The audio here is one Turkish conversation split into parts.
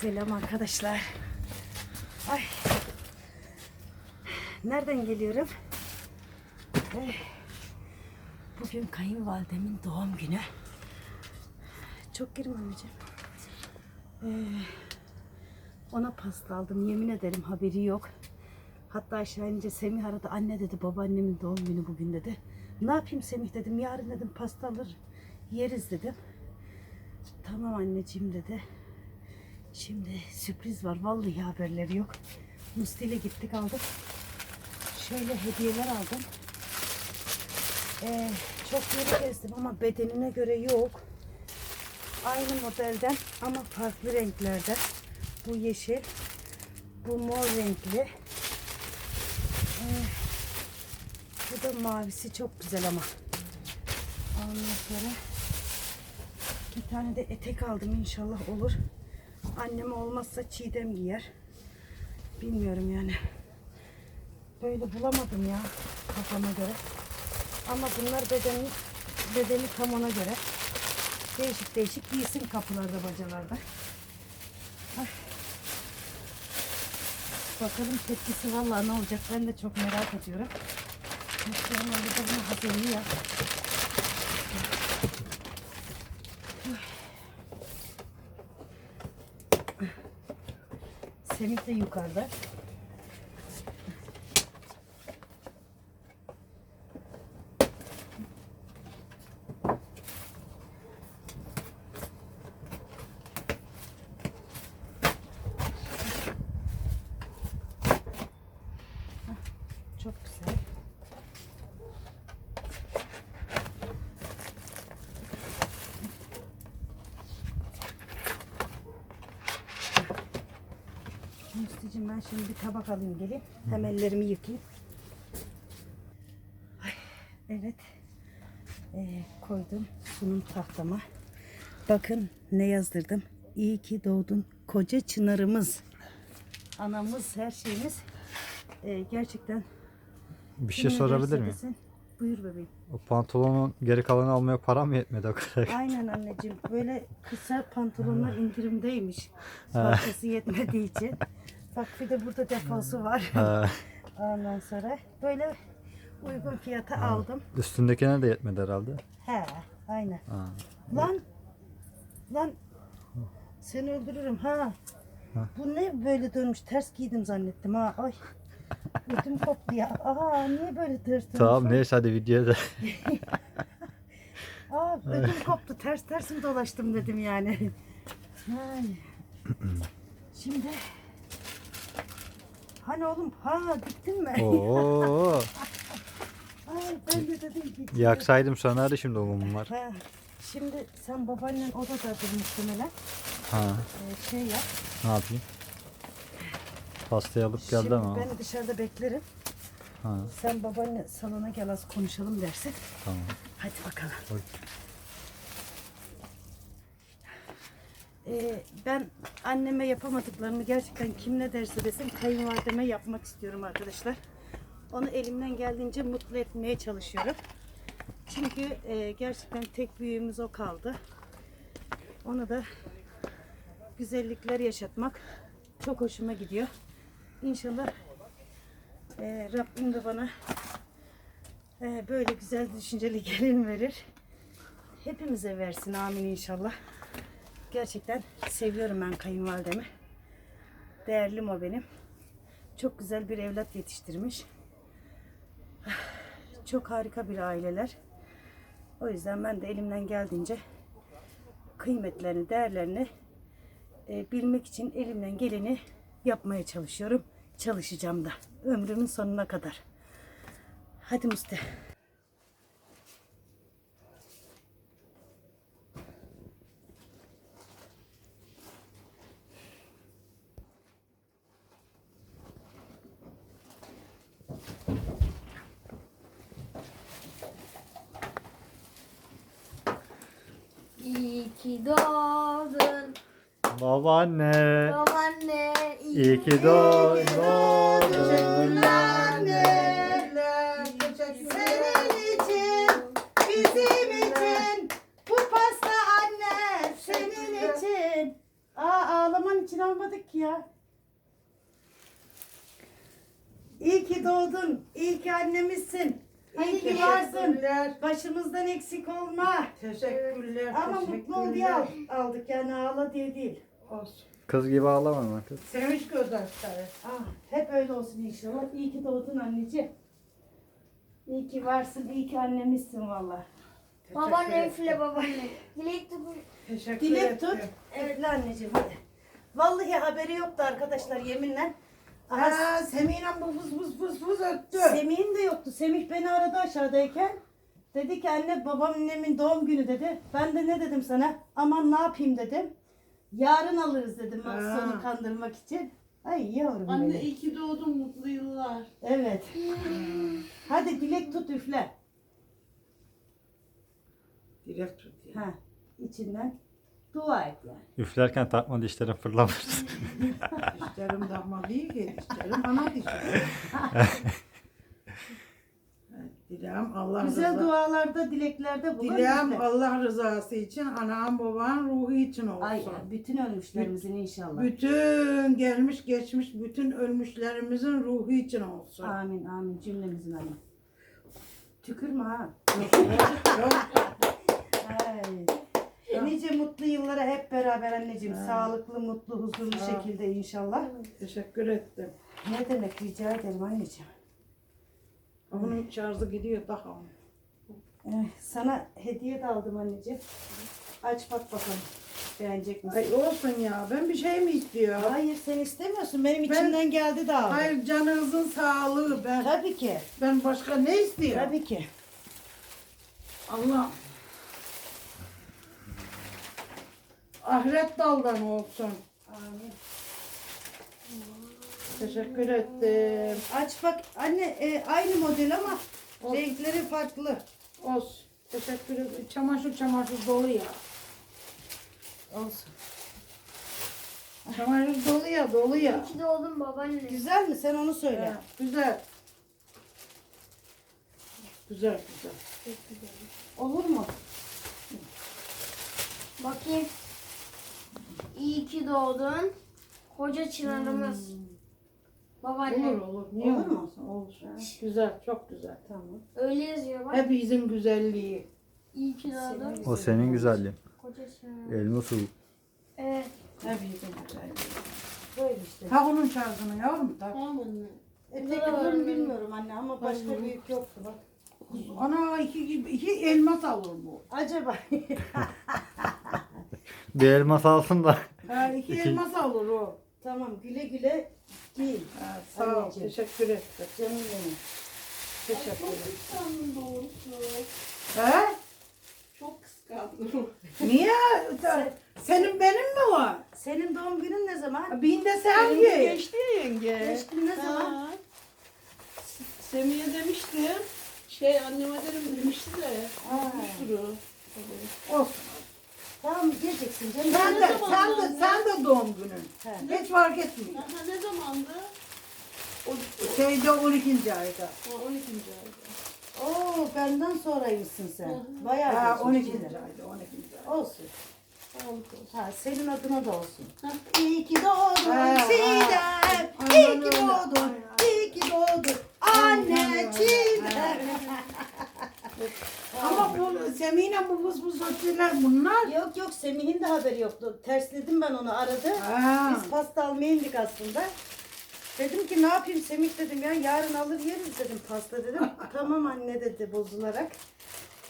Selam arkadaşlar. Ay. Nereden geliyorum? Eh, Bugün kayınvalidemin doğum günü. Çok girme anneciğim. Eh, ona pasta aldım. Yemin ederim haberi yok. Hatta aşağı inince Semih aradı. Anne dedi babaannemin doğum günü bugün dedi. Ne yapayım Semih dedim. Yarın dedim pasta alır yeriz dedim. Tamam anneciğim dedi. Şimdi sürpriz var. Vallahi haberleri yok. Musti ile gittik aldık. Şöyle hediyeler aldım. Ee, çok yeri gezdim ama bedenine göre yok. Aynı modelden ama farklı renklerde. Bu yeşil. Bu mor renkli. Ee, bu da mavisi çok güzel ama. Ondan sonra bir tane de etek aldım inşallah olur. Annem olmazsa çiğdem giyer. Bilmiyorum yani. Böyle bulamadım ya kafama göre. Ama bunlar bedeni, bedeni tam ona göre. Değişik değişik giysin kapılarda bacalarda. Ay. Bakalım tepkisi vallahi ne olacak ben de çok merak ediyorum. Müşterim öyle de bunu haberini Semih de yukarıda. Çok güzel. Müslücüğüm ben şimdi bir tabak alayım geleyim. Hem ellerimi yıkayayım. Ay, evet. Ee, koydum sunum tahtama. Bakın ne yazdırdım. İyi ki doğdun koca çınarımız. Anamız her şeyimiz. Ee, gerçekten. Bir şey sorabilir miyim? Buyur bebeğim. O pantolonun geri kalanı almaya param mı yetmedi o kadar? Aynen anneciğim. Böyle kısa pantolonlar indirimdeymiş. Parçası yetmediği için. Bak bir de burada defosu var. Ha, Ondan sonra böyle uygun fiyata aldım. üstündekine de yetmedi herhalde. He, aynen. Ha. Lan, lan seni öldürürüm ha. Bu ne böyle dönmüş? Ters giydim zannettim ha. Ay. Ödüm koptu ya. Aa niye böyle ters dönmüş? Tamam neyse hadi videoya da. Aa ödüm koptu. Ters ters mi dolaştım dedim yani. Ay. Şimdi Hani oğlum ha diktin mi? Oo, Ay ben de dedim diktin. yaksaydım sönerdi şimdi o mumlar. Ha, Şimdi sen babaannen odadadır muhtemelen. Ha, Ee, şey yap. ne yapayım? Pastayı alıp geldi Şimdi ama. ben dışarıda beklerim. Ha, Sen babaanne salona gel az konuşalım dersin. tamam. Hadi bakalım. Oy. Ee, ben anneme yapamadıklarını gerçekten kim ne derse desin kayınvalideme yapmak istiyorum arkadaşlar. Onu elimden geldiğince mutlu etmeye çalışıyorum. Çünkü e, gerçekten tek büyüğümüz o kaldı. Ona da güzellikler yaşatmak çok hoşuma gidiyor. İnşallah e, Rabbim de bana e, böyle güzel düşünceli gelin verir. Hepimize versin amin inşallah. Gerçekten seviyorum ben kayınvalidemi. Değerlim o benim. Çok güzel bir evlat yetiştirmiş. Çok harika bir aileler. O yüzden ben de elimden geldiğince kıymetlerini, değerlerini e, bilmek için elimden geleni yapmaya çalışıyorum. Çalışacağım da. Ömrümün sonuna kadar. Hadi Musti. İyi ki doğdun Babaanne. babaanne. İyi ki doğdun. Senin için, bizim için, bu pasta anne senin için. Aa ağlaman için alma başlamadık ki ya. İyi ki doğdun. İyi ki annemizsin. İyi Hadi ki gel. varsın. Teşekkürler. Başımızdan eksik olma. Teşekkürler. Ama mutlu ol diye al- aldık yani ağla diye değil. Olsun. Kız gibi ağlama ama kız. Sevinç gözyaşları. Ah, hep öyle olsun inşallah. İyi ki doğdun anneciğim. İyi ki varsın, iyi ki annemizsin valla. Babaanne üfle babaanne. Dilek tutun. Teşekkür Dilek ettim. tut. Evet anneciğim hadi. Vallahi haberi yoktu arkadaşlar yeminle. Aa, Semih'le bu vız vız vız vız öttü. Semih'in de yoktu. Semih beni aradı aşağıdayken. Dedi ki anne babam annemin doğum günü dedi. Ben de ne dedim sana? Aman ne yapayım dedim. Yarın alırız dedim. Maksad'ı kandırmak için. Ay yavrum Anne benim. iyi ki doğdun mutlu yıllar. Evet. Hadi dilek tut üfle. Dilek tut. ya. Ha, içinden dua et yani. Üflerken takma dişlerin fırlamış. Dişlerim damla değil ki. Dişlerim ana dişlerim. Dileğim Allah Güzel rızası. dualarda, dileklerde bulun. Dileğim üfle. Allah rızası için, anam baban ruhu için olsun. Ay bütün ölmüşlerimizin inşallah. Bütün gelmiş geçmiş bütün ölmüşlerimizin ruhu için olsun. Amin amin cümlemizin amin. Tükürme ha. Yok, Ay. Nice mutlu yıllara hep beraber anneciğim. Ha. Sağlıklı, mutlu, huzurlu Ha. şekilde inşallah. teşekkür ettim. Ne demek rica ederim anneciğim. Onun şarjı gidiyor daha. Eh, sana hediye de aldım anneciğim. Aç bak bakalım. Beğenecek misin? Ay olsun ya ben bir şey mi istiyorum? Hayır sen istemiyorsun. Benim Ben- içimden geldi de aldım. Hayır canınızın sağlığı ben Tabii ki. ben başka ne istiyorum? Tabii ki. Allah ahiret daldan olsun. Amin. Teşekkür ettim. Aç bak anne e, aynı model ama Olsun. renkleri farklı. Olsun. Teşekkür ederim. Çamaşır çamaşır dolu ya. Olsun. Çamaşır dolu ya dolu ya. İyi ki doğdun babaanne. Güzel mi? Sen onu söyle. Ha, güzel. Güzel güzel. Olur mu? Bakayım. İyi ki doğdun. Koca çınarımız. Babaanne. Olur olur. Niye Olur mu? olmasın? Olur. Güzel çok güzel. Tamam. Öyle yazıyor bak. Hepimizin güzelliği. İyi ki doğdun. o senin güzelliğin. Koca çınarımız. Elma suyu. Evet. Hepimizin güzelliği. Böyle işte. Tak onun şarjını yavrum tak. Tamam anne. E, tek alırım bilmiyorum anne ama başka büyük yoktu bak. Ana iki, iki elmas alır bu. Acaba Bir elmas alsın da. Ha, iki İki. elmas alır o. tamam güle güle. Ha, sağ ol. Anneciğim. Teşekkür ettim. Canım benim. Teşekkür Çok ederim. kıskandım doğrusu. He? Çok kıskandım. Niye? Senin benim mi var? Senin doğum günün ne zaman? Bin de sen Benimki ye. geçti ya yenge. Geçti ne zaman? Ha. Semih'e demiştim. Şey anneme derim demişti de. Ha. Bir sürü. Olsun. Tamam geleceksin canım. Sen de, zaman sen de, sen de doğum günün. He. Hiç fark etmiyor. Aha, ne zamandı? O şeyde 12. ayda. Ha, 12. ayda. Oo benden sonraymışsın sen. Hı Bayağı Ha, geçmiş 12. yine. ayda, 12. ayda. Olsun. Sağlık olsun. Ha senin adına da olsun. İyi ki doğdun Ha, Sinem. ha. İyi Aynen ki öyle. doğdun. İyi ki doğdun. Aynen Anne öyle. Çiğdem. Ama bu Semih'le bu buz buz ötüler bunlar. Yok yok Semih'in de haberi yoktu. Tersledim ben onu aradı. Ha. Biz pasta almaya indik aslında. Dedim ki ne yapayım Semih dedim ya yarın alır yeriz dedim pasta dedim. tamam anne dedi bozularak.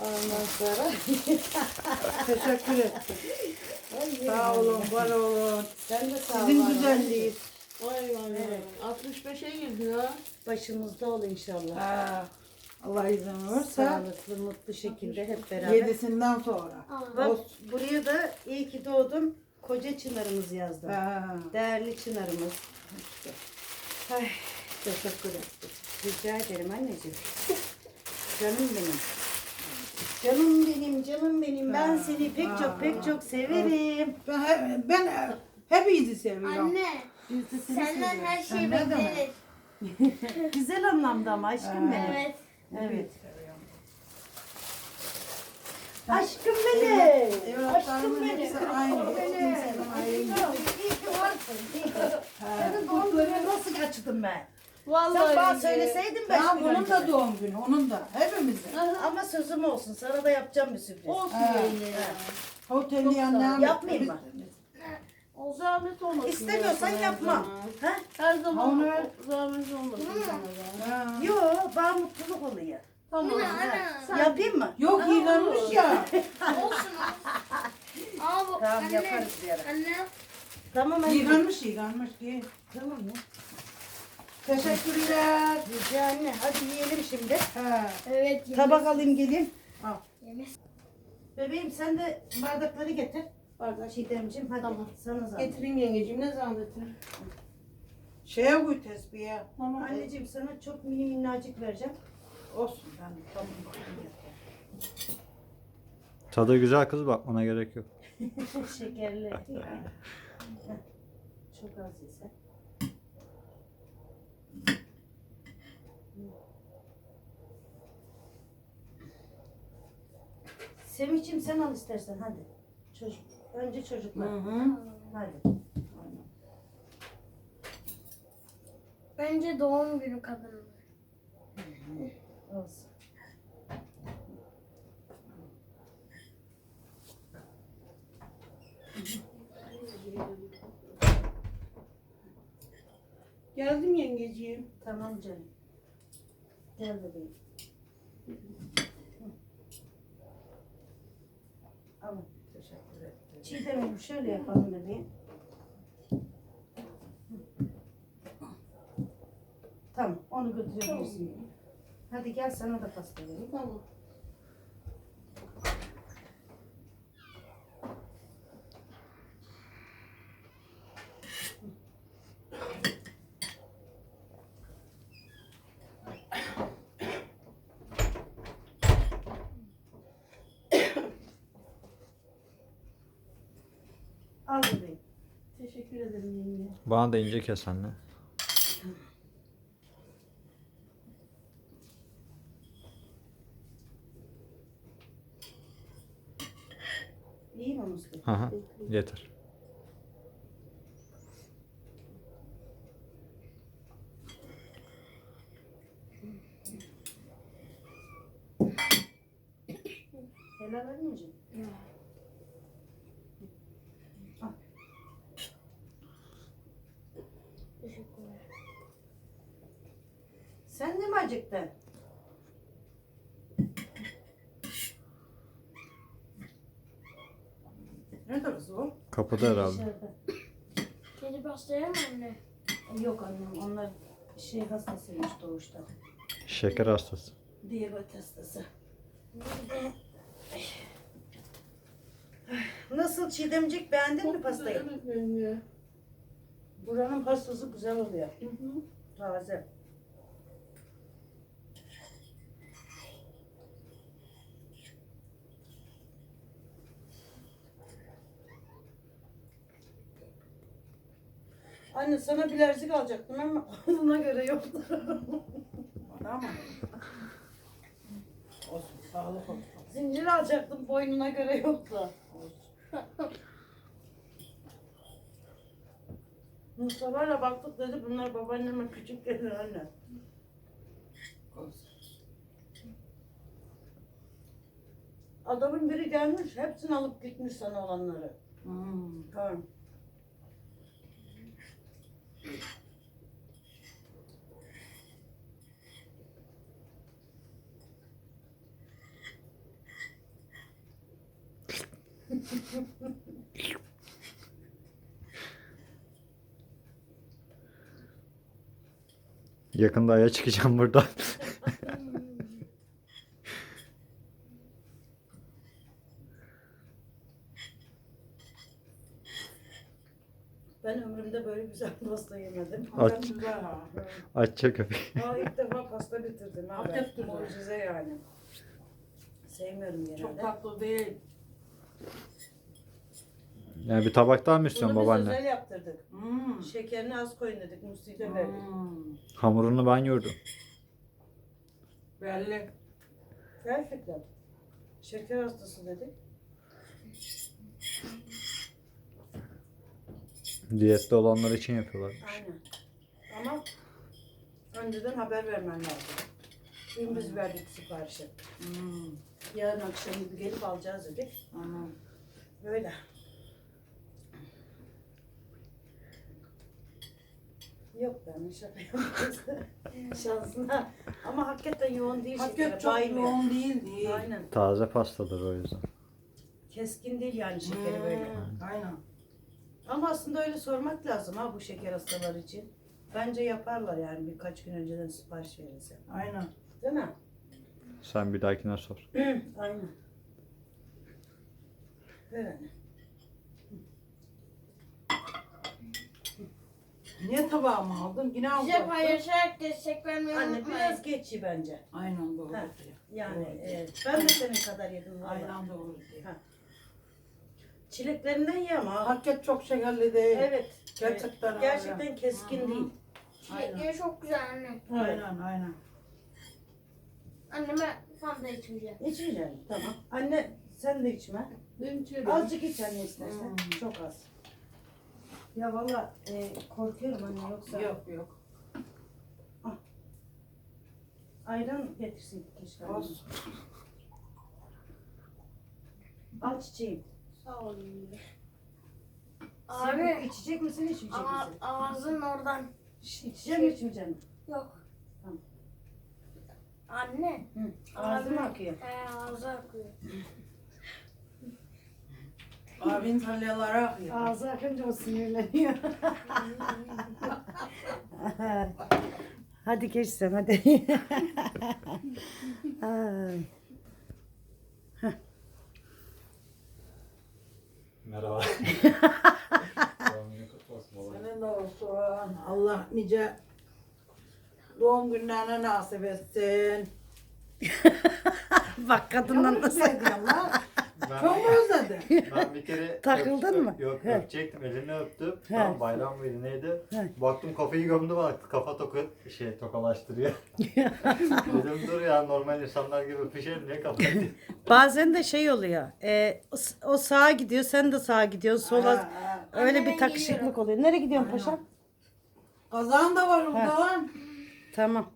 Ondan sonra. Teşekkür ettim. Sağ olun, var olun. Sen de sağ. Sizin güzelliğiniz. Vay vay vay. Evet. 65'e girdi ha. Başımızda ol inşallah. Ha. Allah izin verirse. Sağlıklı, mutlu şekilde hep beraber. Yedisinden sonra. Bak Olsun. buraya da iyi ki doğdum. Koca çınarımız yazdı. Ha. Değerli çınarımız. Ay, Teşekkür ettim. rica ederim anneciğim. Canım benim. Canım benim, canım benim. Ben seni pek ha, çok pek çok severim. Ben, he- ben hepinizi seviyorum. Anne. Biz de seni Senden seviyoruz. her şey Sen ne demek? bekleriz. Güzel anlamda ama aşkım benim. Evet. Evet. Aşkım benim. Aşkım benim. Aşkım benim. İyi ki varsın. Senin doğum gününü nasıl kaçırdım ben? Vallahi Sen bana söyleseydin ben. Ya bunun da doğum günü, onun da. Hepimizin. Ama sözüm olsun. Sana da yapacağım bir sürpriz. Olsun. Ee, Oteli yanına. Yapmayayım mı? O zahmet olmasın. İstemiyorsan ya sana yapma. Ha? Her zaman o zahmet olmasın sana da. Ha. Yo, bana mutluluk oluyor. Tamam. Sen Yapayım mı? Yok yılanmış ya. Olsun. Aa bu Tamam anne. yaparız bir ara. Anne. Tamam anne. Yıkanmış yıkanmış ki. Tamam ya. Teşekkürler. Rica anne. Hadi yiyelim şimdi. Ha. Evet. Tabak alayım geleyim. yemek. Bebeğim sen de bardakları getir. Bardak Çiğdemciğim hadi. Tamam. Sana zahmet. Getireyim yengeciğim ne zahmeti. Şeye koy tesbihe. Tamam. Anneciğim sana çok mini minnacık vereceğim. Olsun ben tamam. Tadı güzel kız bakmana gerek yok. Şekerli. Çok az ise. Semih'ciğim sen al istersen hadi. Çocuk. Önce çocuklar. Hı hı. Hadi. Bence doğum günü kadını. Olsun. Geldim yengeciğim. Tamam canım. Gel bebeğim. Alın. Teşekkür Çiğdem'im şöyle yapalım bebeğim. Tamam onu götürebilirsin. Hadi gel sana da pasta vereyim. Tamam. Al bebeğim. Teşekkür ederim yenge. Bana da ince kes anne. İyi mi Mustafa? Aha, yeter. Helal anneciğim. Teşekkürler. Sen de mi acıktın? Nerede kız o? Kapıda herhalde. Dışarıda. Kedi pastaya mı anne? Yok annem onlar şey hastasıymış doğuşta. Şeker hastası. Diyabet hastası. Nasıl Çiğdemcik beğendin mi pastayı? Evet yenge. Buranın pastası güzel oluyor. Hı hı. Taze. Anne sana bilezik alacaktım ama ona göre yoktu. Tamam. Olsun sağlık olsun. Zincir alacaktım boynuna göre yoktu. Mustafa'yla baktık dedi bunlar babaanneme küçük gelir anne. Adamın biri gelmiş hepsini alıp gitmiş sana olanları. Hmm. Tamam. Yakında aya çıkacağım buradan. Ben ömrümde böyle güzel pasta yemedim. Aç. Aç. Açacak köpeği. Aa, ilk defa pasta bitirdim. ha ben. Hakikaten. Mucize yani. Sevmiyorum genelde. Çok tatlı değil. Yani bir tabak daha mı Bunu istiyorsun biz babaanne? özel yaptırdık. Hmm. Şekerini az koyun dedik. Musti'de verdik. Hmm. Hamurunu ben yoğurdum. Belli. Gerçekten. Şeker hastası dedik. Diyette olanlar için yapıyorlar. Aynen. Ama önceden haber vermen lazım. Dün biz verdik siparişi. Hmm. Yarın akşam gelip alacağız dedik. Anam. Böyle. Yok ben şaka. Şansına. Ama hakikaten yoğun değil şekeri. Hakikaten çok baymıyor. yoğun değil değil. Aynen. Taze pastadır o yüzden. Keskin değil yani şekeri Hmm, böyle. Aynen. Ama aslında öyle sormak lazım ha bu şeker hastaları için. Bence yaparlar yani birkaç gün önceden sipariş verirse. Aynen. Değil mi? Sen bir dahakine sor. Aynen. Ver Niye tabağımı aldın? Yine aldın. Bize paylaşarak destek vermeyi Anne unutmayın. biraz geç ye bence. Aynen doğru. Ha, diyor. Yani Doğru. evet. Ben de senin kadar yedim valla. Aynen doğru. diyor. Ha. Çileklerinden ye ama. Hakikaten çok şekerli değil. Evet. Gerçekten evet. Gerçekten öyle. keskin Hı hı. değil. Çilekleri çok güzel anne. Aynen aynen. Anneme fanta içmeyeceğim. İçmeyeceğim. Tamam. Anne sen de içme. Ben içerim. Azıcık iç anne istersen. Çok az. Ya valla e, korkuyorum anne yoksa. Yok yok. Ayran getirsin keşke. Olsun. Al çiçeğim. Sağ olun. Abi. Abi içecek misin içmeyecek ama misin? ağzın oradan Şş, İçecek mi içmeyecek misin? yok. Tamam. Anne. Hı. Ağzı Abi. mı akıyor? He ağzı akıyor. Abin salyalara akıyor. Ağzı akınca o sinirleniyor. hadi geç sen hadi. Ay. Merhaba. Senin de olsun. Allah nice doğum günlerine nasip etsin. Bak kadından Çok nasıl. Lan. Çok özledim. Ben bir kere Takıldın öp- mı? Yok He. öpecektim elini öptüm. He. Tamam bayram mıydı neydi? He. Baktım kafayı gömdü baktı kafa toka şey tokalaştırıyor. Dedim dur ya normal insanlar gibi öpüşelim niye kafayı Bazen de şey oluyor. e, o o sağa gidiyor, sen de sağa gidiyorsun. Sola Ha, ha. öyle Anne, bir ben takışıklık geliyorum. oluyor. Nereye gidiyorsun paşam? Kazan da var orada lan. Tamam.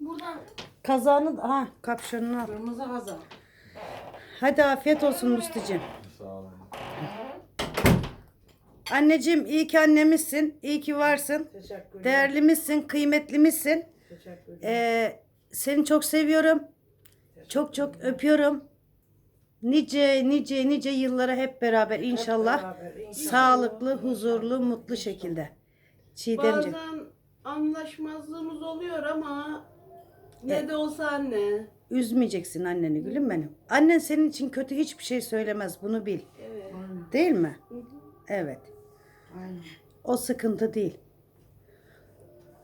Buradan Kazağını ha kapşonunu al. Kırmızı kazan. Hadi afiyet olsun Müslücüğüm. Sağ olun. Anneciğim iyi ki annemizsin. iyi ki varsın. Teşekkür ederim. Değerlimizsin, kıymetlimizsin. Teşekkür ederim. Ee, seni çok seviyorum. Çok çok öpüyorum. Nice nice nice yıllara hep beraber inşallah. beraber, inşallah. Sağlıklı, huzurlu, mutlu şekilde. Çiğdemciğim. Bazen anlaşmazlığımız oluyor ama ne de olsa anne. Üzmeyeceksin anneni gülüm benim. Annen senin için kötü hiçbir şey söylemez. Bunu bil. Evet. Değil mi? Evet. Aynen. O sıkıntı değil.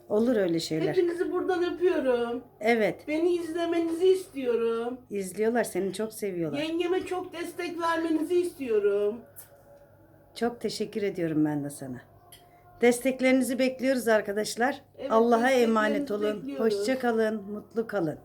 Olur öyle şeyler. Hepinizi buradan öpüyorum. Evet. Beni izlemenizi istiyorum. izliyorlar seni çok seviyorlar. Yengeme çok destek vermenizi istiyorum. Çok teşekkür ediyorum ben de sana. Desteklerinizi bekliyoruz arkadaşlar. Evet, Allah'a emanet olun. bekliyoruz. Hoşça kalın, mutlu kalın.